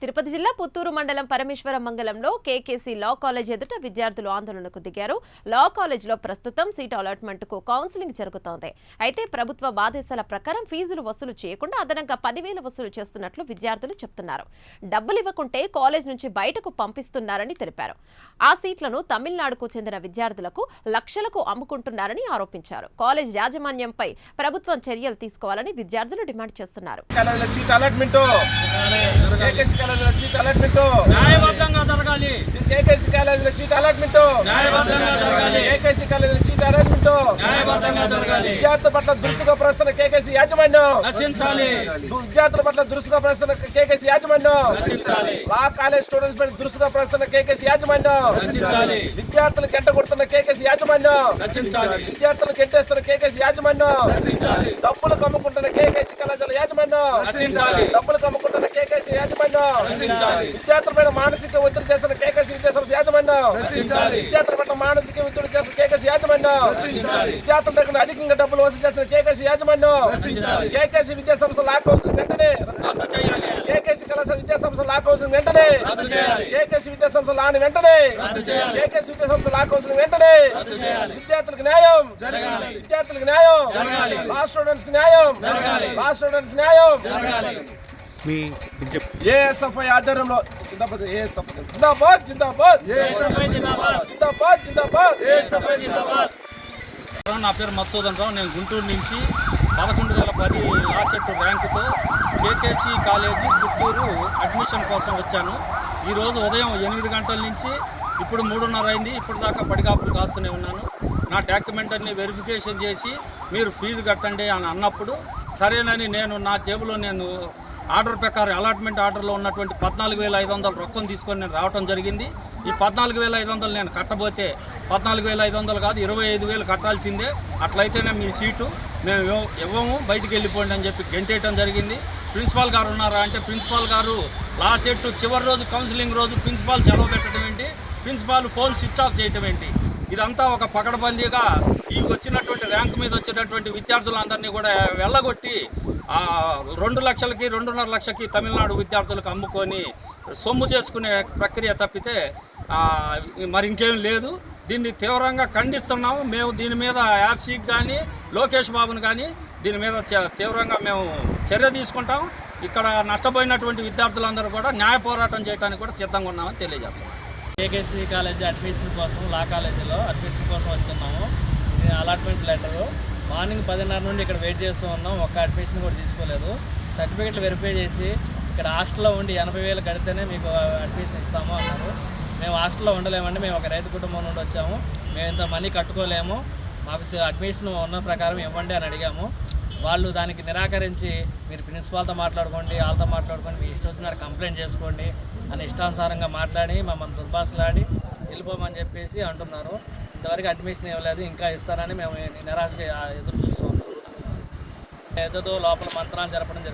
తిరుపతి జిల్లా పుత్తూరు మండలం పరమేశ్వరం మంగళంలో కేకేసీ లా కాలేజ్ ఎదుట విద్యార్థులు ఆందోళనకు దిగారు. లా కాలేజ్లో ప్రస్తుతం సీట్ అలాట్మెంట్కు కౌన్సిలింగ్ జరుగుతోంది. అయితే ప్రభుత్వ ఆదేశాల ప్రకారం ఫీజులు వసూలు చేయకుండా అదనంగా పదివేలు వసూలు చేస్తున్నట్లు విద్యార్థులు చెప్తున్నారు. డబ్బులు ఇవ్వకుంటే కాలేజ్ నుంచి బయటకు పంపిస్తున్నారని తెలిపారు. ఆ సీట్లను తమిళనాడుకు చెందిన విద్యార్థులకు లక్షలకు అమ్ముకుంటున్నారని ఆరోపించారు. కాలేజ్ యాజమాన్యంపై ప్రభుత్వం చర్యలు తీసుకోవాలని విద్యార్థులు డిమాండ్ చేస్తున్నారు. కాలేజీల సీట్ అలాట్మెంట్ న్యాయబద్ధంగా జరగాలి. కేకేసీ కాలేజీల సీట్ అలాట్మెంట్ న్యాయబద్ధంగా జరగాలి. కేకేసీ కాలేజీల సీట్ అలాట్మెంట్ న్యాయబద్ధంగా జరగాలి విద్యార్థుల పట్ల దురుసుగా ప్రస్తున్న కేకేసీ యాజమాన్యం. విద్యార్థుల పట్ల దురుసుగా ప్రస్తున్న కేకేసీ యాజమాన్యం. లా కాలేజ్ స్టూడెంట్స్ పై దురుసుగా ప్రస్తున్న కేకేసీ యాజమాన్యం. విద్యార్థులు గంట కొడుతున్న కేకేసీ యాజమాన్యం. విద్యార్థులు గెంటేస్తున్న కేకేసీ యాజమాన్యం. డబ్బులు కమ్ముకుంటున్న కేకేసీ కళాశాల యాజమాన్యం. డబ్బులు కమ్ముకుంటున్న కేకేసీ యాజమాన్యం. రచించాలి. విద్యార్థులపైన మానసిక ఒత్తిడి చేస్తున్న కేకేసీ విద్యాసంస్థ యాజమాన్యం. విద్యార్థుల పట్ల మానసిక ఒత్తిడి చేస్తున్న కేకేసీ యాజమాన్యం. విద్యార్థుల దగ్గర అధికంగా డబ్బులు వసూలు చేస్తున్న కేకేసీ యాజమాన్యం. కేకేసీ విద్యాసంస్థ లా కౌన్సిల్ వెంటనే రద్దు చేయాలి కేకేసీ కళాశాల విద్యాసంస్థ లా కౌన్సిల్ వెంటనే రద్దు చేయాలి. కేకేసీ విద్యాసంస్థ లాని వెంటనే రద్దు చేయాలి. కేకేసీ విద్యాసంస్థ లా కౌన్సిల్ వెంటనే రద్దు చేయాలి. విద్యార్థులకు న్యాయం జరగాలి. విద్యార్థులకు న్యాయం జరగాలి. లా స్టూడెంట్స్కి న్యాయం జరగాలి. లా స్టూడెంట్స్కి న్యాయం జరగాలి మీ ఏఎస్ఎఫ్ఐ ఆధ్వర్యంలో జిందాబాద్ ఏఎస్ఎఫ్ జిందాబాద్ జిందాబాద్ జిందాబాద్. జిందాబాద్ జిందాబాద్ ఏఎస్ఎఫ్ఐ జిందాబాద్. నా పేరు మధుసూదన్ రావు. నేను గుంటూరు నుంచి పదకొండు వేల పది లా చెట్టు ర్యాంకుతో కేకేసి కాలేజీ గుంటూరు అడ్మిషన్ కోసం వచ్చాను. ఈరోజు ఉదయం ఎనిమిది గంటల నుంచి ఇప్పుడు మూడున్నర అయింది. ఇప్పుడు దాకా పడిగాపులు కాస్తూనే ఉన్నాను. నా డాక్యుమెంట్ అన్ని వెరిఫికేషన్ చేసి మీరు ఫీజు కట్టండి అని అన్నప్పుడు సరేనని నేను నా జేబులో నేను ఆర్డర్ ప్రకారం అలాట్మెంట్ ఆర్డర్లో ఉన్నటువంటి పద్నాలుగు వేల ఐదు వందల రొక్కం తీసుకొని నేను రావడం జరిగింది. ఈ పద్నాలుగు వేల ఐదు వందలు నేను కట్టబోతే పద్నాలుగు వేల ఐదు వందలు కాదు ఇరవై ఐదు వేలు కట్టాల్సిందే. అట్లయితేనే మీ సీటు మేము ఇవ్వము బయటికి వెళ్ళిపోండి అని చెప్పి గెంటేయటం జరిగింది. ప్రిన్సిపాల్ గారు ఉన్నారా అంటే ప్రిన్సిపాల్ గారు లాస్ట్ ఎట్టు చివరి రోజు కౌన్సిలింగ్ రోజు ప్రిన్సిపాల్ సెలవు పెట్టడం ఏంటి? ప్రిన్సిపాల్ ఫోన్ స్విచ్ ఆఫ్ చేయటం ఏంటి? ఇదంతా ఒక పకడబందీగా ఈ వచ్చినటువంటి ర్యాంక్ మీద వచ్చినటువంటి విద్యార్థులందరినీ కూడా వెళ్ళగొట్టి రెండు లక్షలకి రెండున్నర లక్షకి తమిళనాడు విద్యార్థులకు అమ్ముకొని సొమ్ము చేసుకునే ప్రక్రియ తప్పితే మరి ఇంకేం లేదు. దీన్ని తీవ్రంగా ఖండిస్తున్నాము. మేము దీని మీద యాప్సీకి కానీ లోకేష్ బాబుని కానీ దీని మీద చ- తీవ్రంగా మేము చర్య తీసుకుంటాం. ఇక్కడ నష్టపోయినటువంటి విద్యార్థులందరూ కూడా న్యాయ పోరాటం చేయడానికి కూడా సిద్ధంగా ఉన్నామని తెలియజేస్తున్నాం. కేకేసీ కాలేజ్ అడ్మిషన్ కోసం లా కాలేజీలో అడ్మిషన్ కోసం వస్తున్నాము అలాట్మెంట్ లెటరు. మార్నింగ్ పదిన్నర నుండి ఇక్కడ వెయిట్ చేస్తూ ఉన్నాం. ఒక్క అడ్మిషన్ కూడా తీసుకోలేదు. సర్టిఫికెట్లు వెరిఫై చేసి ఇక్కడ హాస్టల్లో ఉండి ఎనభై వేలు కడితేనే మీకు అడ్మిషన్ ఇస్తాము అన్నారు. మేము హాస్టల్లో ఉండలేమండి. మేము ఒక రైతు కుటుంబం నుండి వచ్చాము. మేము ఇంత మనీ కట్టుకోలేము. మాకు అడ్మిషన్ ఉన్న ప్రకారం ఇవ్వండి అని అడిగాము. వాళ్ళు దానికి నిరాకరించి మీరు ప్రిన్సిపాల్తో మాట్లాడుకోండి వాళ్ళతో మాట్లాడుకోండి మీ ఇష్టం వచ్చిన కంప్లైంట్ చేసుకోండి అని ఇష్టానుసారంగా మాట్లాడి మమ్మల్ని దుర్భాషలాడి వెళ్ళిపోమని చెప్పేసి అంటున్నారు. ఇంతవరకు అడ్మిషన్ ఇవ్వలేదు ఇంకా ఇస్తారని మేము నిరాశ ఎదురు చూస్తూ ఉన్నాం. ఏదో లోపల మంత్రాలు జరపడం జరుగుతుంది.